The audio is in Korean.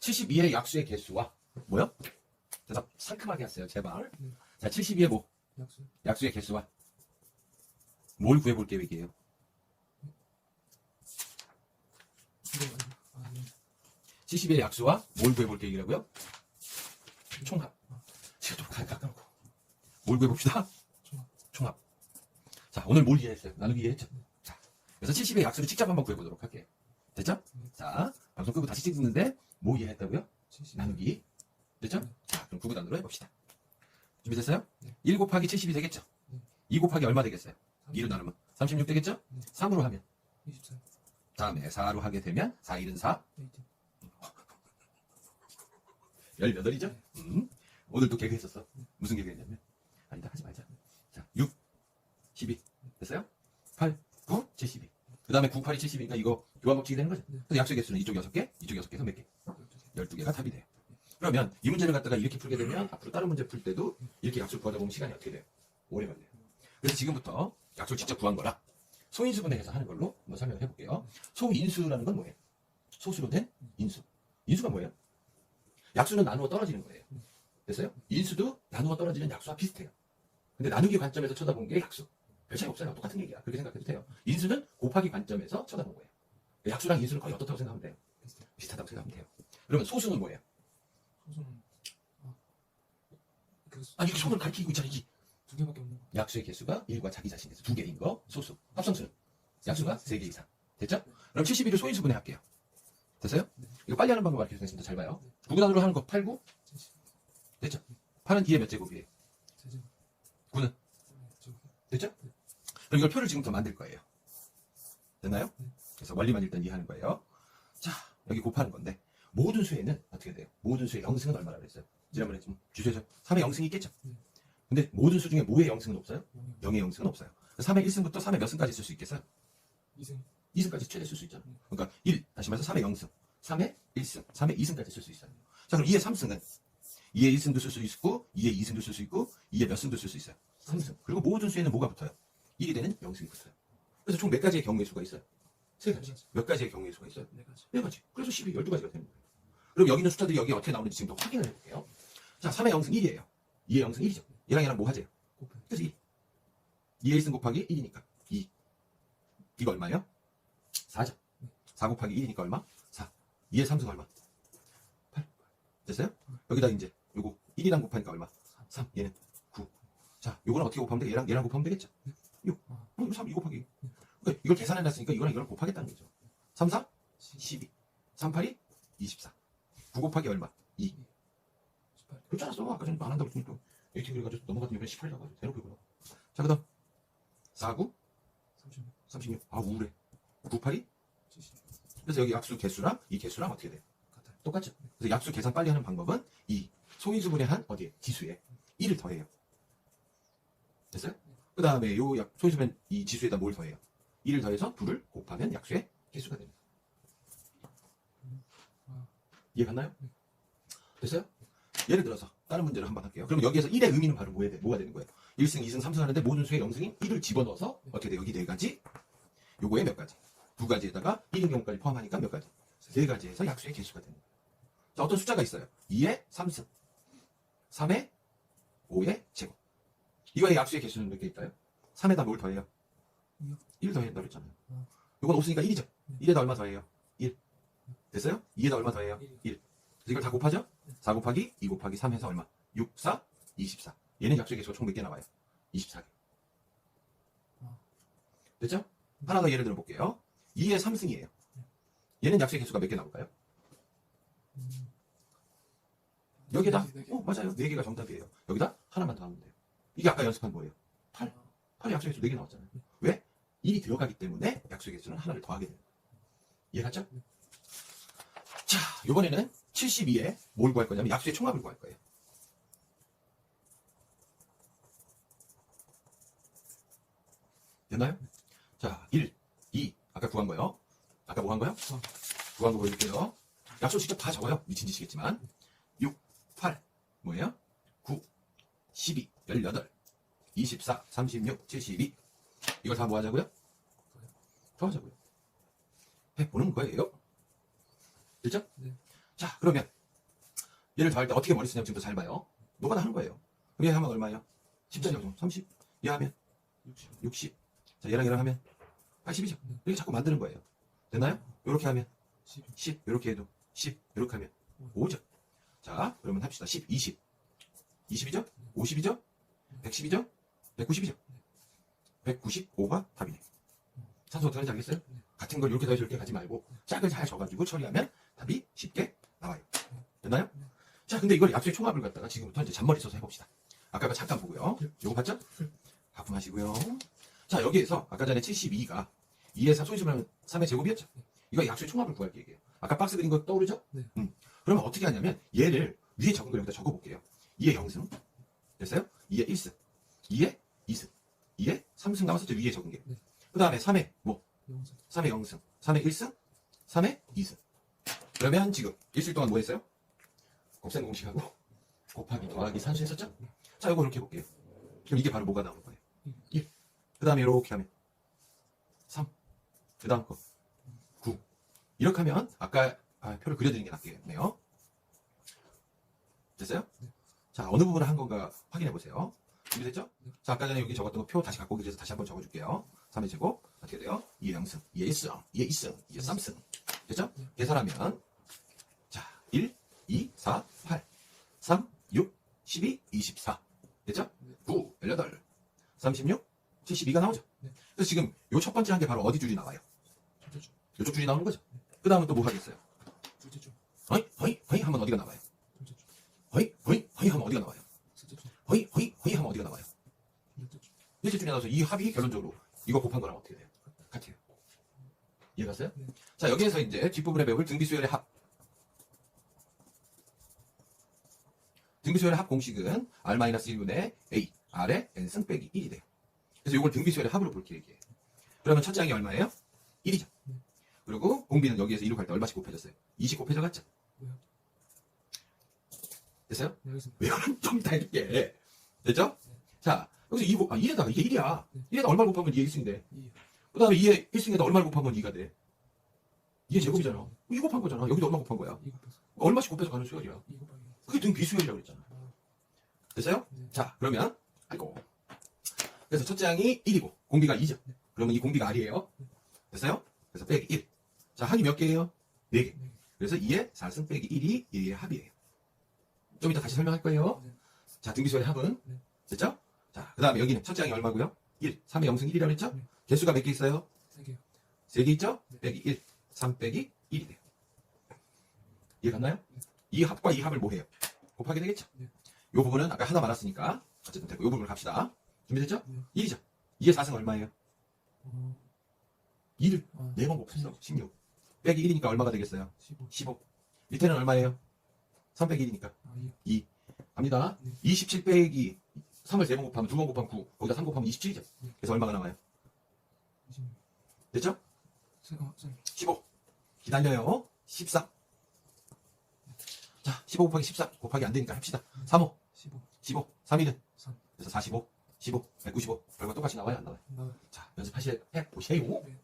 72의 약수의 개수와 뭐요? 대답 상큼하게 하세요, 제발. 네. 자, 72의 뭐? 약수. 약수의 개수와 뭘 구해볼 계획이에요? 이거 아니. 아, 네. 70의 약수와 뭘 구해볼 계획이라고요? 총합. 지금 좀 가- 깎아놓고. 뭘 구해봅시다? 총합. 총합. 자, 오늘 뭘 이해했어요? 나누기 이해했죠? 자, 그래서 70의 약수를 직접 한번 구해보도록 할게요. 됐죠? 네. 자, 방송 끄고 다시 찍는데 뭐 이해했다고요? 70. 나누기. 됐죠? 네. 자, 그럼 구구단으로 해봅시다. 준비됐어요? 네. 1 곱하기 70이 되겠죠? 네. 2 곱하기 얼마 되겠어요? 2로 나누면 36 되겠죠? 네. 3으로 하면 24. 다음에 4로 하게 되면 4, 1은 4, 18. 18이죠? 음. 오늘 또 개그 했었어. 무슨 개그 했냐면 아니다 하지 말자. 자, 6, 12 됐어요? 8, 9, 72. 그 다음에 9, 8이 70이니까 이거 교환법칙이 되는 거죠. 네. 그래서 약수 개수는 이쪽 6개, 이쪽 6개에서 몇 개? 12개. 12개가 답이 돼요. 그러면 이 문제를 갖다가 이렇게 풀게 되면 앞으로 다른 문제 풀 때도 이렇게 약수를 구하다 보면 시간이 어떻게 돼요? 오래 걸려요. 그래서 지금부터 약수를 직접 구한 거라 소인수분해해서 하는 걸로 한번 설명을 해볼게요. 소인수라는 건 뭐예요? 소수로 된 인수. 인수가 뭐예요? 약수는 나누어 떨어지는 거예요. 됐어요? 인수도 나누어 떨어지는 약수와 비슷해요. 근데 나누기 관점에서 쳐다본 게 약수. 별 차이 없어요. 똑같은 얘기야. 그렇게 생각해도 돼요. 인수는 곱하기 관점에서 쳐다본 거예요. 약수랑 인수는 거의 어떻다고 생각하면 돼요? 비슷하다고 생각하면 돼요. 그러면 소수는 뭐예요? 소수는 아. 그 아, 이게 손을 가리키고 있잖아, 이게. 두 개밖에 없는 거. 약수의 개수가 1과 자기 자신에서 두 개인 거, 소수. 합성수는 약수가 세 개 이상. 됐죠? 그럼 72를 소인수 분해 할게요. 됐어요? 네. 이거 빨리 하는 방법 알려드리겠습니다. 잘 봐요. 네. 구구단으로 하는 거 8, 9. 70. 됐죠? 8은 2의 몇 제곱이에요? 세제곱. 구는? 네, 저 됐죠? 그럼 이걸 표를 지금부터 만들 거예요. 됐나요? 네. 그래서 원리만 일단 이해하는 거예요. 자, 여기 곱하는 건데, 모든 수에는 어떻게 돼요? 모든 수의 영승은 얼마나 그랬어요? 지난번에 좀 주제죠. 3의 영승이 있겠죠? 네. 근데 모든 수 중에 뭐의 영승은 없어요? 영이 0의 영승은 없어요. 3의 1승부터 3의 몇 승까지 쓸 수 있겠어요? 이생 2승까지 최대 쓸 수 있잖아요. 네. 그러니까 1, 다시 말해서 3의 0승, 3의 1승, 3의 2승까지 쓸 수 있어요. 자, 그럼 2의 3승은 2의 1승도 쓸 수 있고, 2의 2승도 쓸 수 있고, 2의 몇 승도 쓸 수 있어요. 3승. 그리고 모든 수에는 뭐가 붙어요? 1이 되는 0승이 붙어요. 그래서 총 몇 가지의 경우의 수가 있어요? 세 가지. 몇 가지의 경우의 수가 있어요? 네 가지. 네 가지. 그래서 12, 12가지가 되는 거예요. 그럼 여기 있는 숫자들이 여기 어떻게 나오는지 지금 더 확인을 해볼게요. 자, 3의 0승 1이에요. 2의 0승 1이죠. 얘랑 얘랑 뭐? 곱해. 그래서 2. 2의 1승 곱하기 1이니까 2. 이거 얼마예요? 4죠. 4 곱하기 1이니까 얼마? 4. 2의 3승 얼마? 8. 됐어요? 여기다 이제 요거 1이랑 곱하니까 얼마? 3. 얘는 9. 자, 요거는 어떻게 곱하면 돼? 얘랑 얘랑 곱하면 되겠죠? 6. 아. 어, 이거 3, 2 곱하기. 그러니까 이걸 계산해 놨으니까 이거랑 이거랑 곱하겠다는 거죠. 3, 4? 12. 3, 8이 24. 9 곱하기 얼마? 2. 18. 그렇지 않았어? 아까 전에 안 한다고 했더니 또 이렇게 그래가지고 넘어갔더니 이번에 18이라고 하죠. 대놓고 이거. 자, 그 다음 4, 9, 36. 36. 아, 우울해. 9, 8이? 70. 그래서 여기 약수 개수랑 이 개수랑 어떻게 돼요? 같아요. 똑같죠? 그래서 약수 계산 빨리 하는 방법은 이 소인수분의 한 어디에? 지수에 1을 더해요. 됐어요? 그 다음에 요 약, 소인수분 이 지수에다 뭘 더해요? 1을 더해서 2를 곱하면 약수의 개수가 됩니다. 아. 이해 갔나요? 네. 됐어요? 예를 들어서 다른 문제를 한번 할게요. 그럼 여기에서 1의 의미는 바로 뭐에 돼? 뭐가 되는 거예요? 1승, 2승, 3승 하는데 모든 수의 0승인 1을 집어넣어서 어떻게 돼? 여기 네 가지, 요거에 몇 가지? 두 가지에다가 1인 경우까지 포함하니까 몇 가지? 네 가지에서 약수의 개수가 되는 거예요. 자, 어떤 숫자가 있어요? 2의 3승, 3의 5의 제곱. 이거의 약수의 개수는 몇 개일까요? 3에다 뭘 더해요? 이요. 1 더해야 그랬잖아요. 어. 이건 5쓰니까 1이죠? 네. 1에다 얼마 더해요? 1. 됐어요? 2에다 얼마 더해요? 일. 1. 그래서 이걸 다 곱하죠? 4 곱하기 2 곱하기 3 해서 얼마? 6, 4, 24. 얘는 약수의 개수가 총몇 개 나와요? 24개. 어. 됐죠? 하나 더 예를 들어 볼게요. 2의 3승이에요. 얘는 약수의 개수가 몇 개 나올까요? 음. 여기다, 네 개. 어, 맞아요. 4개가 정답이에요. 여기다 하나만 더 하면 돼요. 이게 아까 연습한 뭐예요? 8. 아, 8의 약수의 개수 4개 나왔잖아요. 왜? 1이 들어가기 때문에 약수의 개수는 하나를 더하게 돼요. 이해갔죠? 네. 자, 이번에는 72에 뭘 구할 거냐면 약수의 총합을 구할 거예요. 됐나요? 자, 1, 2, 아까 구한 거요. 아까 뭐 한 거요? 어. 구한 거 보여줄게요. 약수 직접 다 적어요. 미친 짓이겠지만. 6, 8, 뭐예요? 9, 12, 18, 24, 36, 72. 이걸 다 뭐 하자고요? 더하자고요. 해보는 거예요. 됐죠? 네. 자, 그러면 얘를 더할 때 어떻게 머리 쓰냐면 지금부터 잘 봐요. 노가다 하는 거예요. 그럼 얘 하면 얼마예요? 10짜리 정도. 30. 얘 하면 60. 60. 자, 얘랑 얘랑 하면 80이죠. 네. 이렇게 자꾸 만드는 거예요. 됐나요? 이렇게 하면 12. 10. 이렇게 해도 10. 이렇게 하면 5죠. 자, 그러면 합시다. 10, 20. 20이죠? 50이죠? 110이죠? 190이죠? 195가 답이네. 산소 어떻게 하는지 알겠어요? 네. 같은 걸 이렇게 더해서 이렇게 가지 말고 짝을 잘 져가지고 처리하면 답이 쉽게 나와요. 됐나요? 네. 자, 근데 이걸 약수의 총합을 갖다가 지금부터 이제 잔머리 써서 해봅시다. 아까 거 잠깐 보고요. 네. 요거 봤죠? 가품하시고요. 자, 여기에서 아까 전에 72가 2의 3, 소위수면 3의 제곱이었죠? 이거 약수의 총합을 구할 계획이에요. 아까 박스 그린 거 떠오르죠? 네. 음. 그러면 어떻게 하냐면 얘를 위에 적은 걸 여기다 적어볼게요. 2의 0승. 됐어요? 2의 1승. 2의 2승. 2의 3승 나왔었죠? 위에 적은 게. 네. 그 다음에 3의 뭐? 영상. 3의 0승. 3의 1승. 3의 2승. 그러면 지금 일주일 동안 뭐 했어요? 곱셈 공식하고 곱하기 더하기 산수 했었죠? 자, 이거 이렇게 해볼게요. 그럼 이게 바로 뭐가 나오는 거예요? 1. 그 다음에 이렇게 하면 3. 그 다음 거 9. 이렇게 하면 아까 아, 표를 그려드리는 게 낫겠네요. 됐어요? 네. 자, 어느 부분을 한 건가 확인해 보세요. 준비됐죠? 네. 자, 아까 전에 여기 적었던 거 표 다시 갖고 위해서 다시 한번 적어줄게요. 3의 제곱 어떻게 돼요? 2의 0승, 2의 1승, 2의 2승, 2의 3승. 됐죠? 네. 계산하면 자, 1, 2, 4, 8, 3, 6, 12, 24. 됐죠? 네. 9, 18, 36, 72가 나오죠? 네. 그래서 지금 요 첫 번째 한 게 바로 어디 줄이 나와요? 줄. 요쪽 줄이 나오는 거죠? 그 다음은 또 뭐 하겠어요? 둘째 줄. 허이, 허이, 허이 하면 어디가 나와요? 둘째 줄. 허이, 허이, 허이 하면 어디가 나와요? 셋째 줄. 허이, 허이, 허이 하면 어디가 나와요? 넷째 줄. 넷째 줄이 나와서 이 합이 결론적으로 이거 곱한 거랑 어떻게 돼요? 같아요. 이해 갔어요? 네. 자, 여기에서 이제 뒷부분에 배울 등비 수열의 합. 등비수열의 합 공식은 R-1분의 A, R의 N승 빼기 1이 돼요. 그래서 이걸 등비수열의 합으로 볼 계획이에요. 그러면 첫째 항이 얼마예요? 1이죠. 네. 그리고 공비는 여기에서 2로 갈 때 얼마씩 곱해졌어요? 20 곱해져 갔죠? 왜요? 됐어요? 외우는 좀 해줄게. 됐죠? 자, 여기서 2, 곱- 아, 2에다가 이게 1이야. 네. 1에다 얼마를 곱하면 2의 1승인데. 이. 그 다음에 2의 1승에다 얼마를 곱하면 2가 돼? 2의 제곱이잖아. 2 곱한 거잖아. 여기도 얼마 곱한 거야? 얼마씩 곱해서 가는 수열이야. 그게 등 비수열이라고 그랬잖아. 아, 됐어요? 네. 자, 그러면, 아이고. 그래서 첫째 항이 1이고, 공비가 2죠. 네. 그러면 이 공비가 R이에요. 됐어요? 그래서 빼기 1. 자, 항이 몇 개예요? 4개. 네. 그래서 2의 4승 빼기 1이 얘의 합이에요. 좀 이따 다시 설명할 거예요. 네. 자, 등비수열의 합은 네. 됐죠? 자, 그 다음에 여기는 첫째 항이 얼마고요? 1. 3의 0승 1이라고 했죠? 네. 개수가 몇 개 있어요? 세 개요. 3개 있죠? 네. 빼기 1. 3 빼기 1이 돼요. 이해 갔나요? 이 합과 이 합을 뭐 해요? 곱하게 되겠죠? 네. 요 부분은 아까 하나 많았으니까 어쨌든 됐고 요 부분을 갑시다. 준비됐죠? 네. 1이죠? 2의 4승 얼마예요? 어, 2를 아, 4번 곱했어. 16. 빼기 1이니까 얼마가 되겠어요? 15. 15. 밑에는 얼마예요? 3 빼기 1이니까. 아, 이. 갑니다. 네. 27 빼기 3을 3번 곱하면 2번 곱하면 9. 거기다 3 곱하면 27이죠? 네. 그래서 얼마가 나와요? 26. 됐죠? 세, 어, 세. 15. 기다려요. 14. 자, 15 곱하기 14 곱하기 안 되니까 합시다. 35. 15. 15. 3일은 3. 그래서 45. 15. 195. 결과 똑같이 나와요? 안 나와요? 나와요. 자, 연습하실 해 보세요. 네.